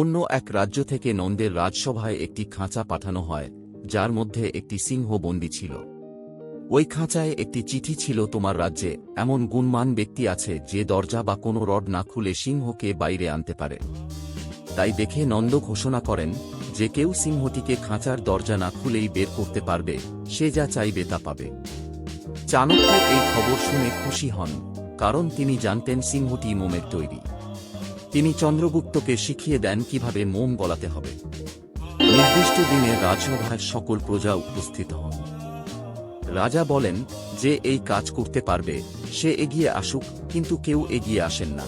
অন্য এক রাজ্য থেকে নন্দের রাজসভায় একটি খাঁচা পাঠানো হয়, যার মধ্যে একটি সিংহ বন্দী ছিল। ওই খাঁচায় একটি চিঠি ছিল, তোমার রাজ্যে এমন গুণমান ব্যক্তি আছে যে দরজা বা কোনো রড না খুলে সিংহকে বাইরে আনতে পারে। তাই দেখে নন্দ ঘোষণা করেন যে কেউ সিংহটিকে খাঁচার দরজা না খুলেই বের করতে পারবে, সে যা চাইবে তা পাবে। চাণক্য এই খবর শুনে খুশি হন, কারণ তিনি জানতেন সিংহটি মোমের তৈরি। তিনি চন্দ্রগুপ্তকে শিখিয়ে দেন কীভাবে মোম গলাতে হবে। নির্দিষ্ট দিনে রাজসভায় সকল প্রজা উপস্থিত হন। রাজা বলেন যে, এই কাজ করতে পারবে, সে এগিয়ে আসুক, কিন্তু কেউ এগিয়ে আসেন না।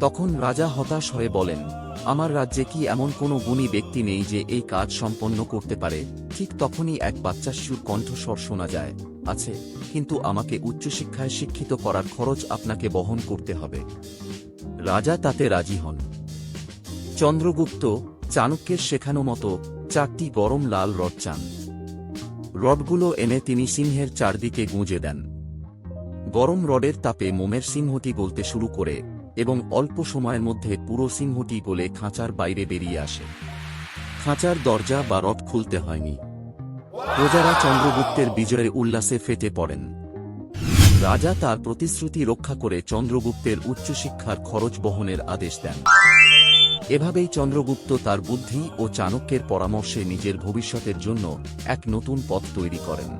তখন রাজা হতাশ হয়ে বলেন, আমার রাজ্যে কি এমন কোনো গুণী ব্যক্তি নেই যে, এই কাজ সম্পন্ন করতে পারে? ঠিক তখনই এক বাচ্চাশুর কণ্ঠস্বর শোনা যায়। আছে, কিন্তু আমাকে উচ্চশিক্ষায় শিক্ষিত করার খরচ আপনাকে বহন করতে হবে। রাজা তাতে রাজি হন। চন্দ্রগুপ্ত চাণক্যের শেখানো মতো চারটি গরম লাল রড চান। রডগুলো এনে তিনি সিংহের চারদিকে গুঁজে দেন। গরম রডের তাপে মোমের সিংহটি গলতে শুরু করে এবং অল্প সময়ের মধ্যে পুরো সিংহটি গলে খাঁচার বাইরে বেরিয়ে আসে। খাঁচার দরজা বা রড খুলতে হয়নি। প্রজারা চন্দ্রগুপ্তের বিজয়ের উল্লাসে ফেটে পড়েন। রাজা তার প্রতিশ্রুতি রক্ষা করে চন্দ্রগুপ্তের উচ্চশিক্ষার খরচ বহনের আদেশ দেন। এভাবেই চন্দ্রগুপ্ত তার বুদ্ধি ও চাণক্যের পরামর্শে নিজের ভবিষ্যতের জন্য এক নতুন পথ তৈরি করেন।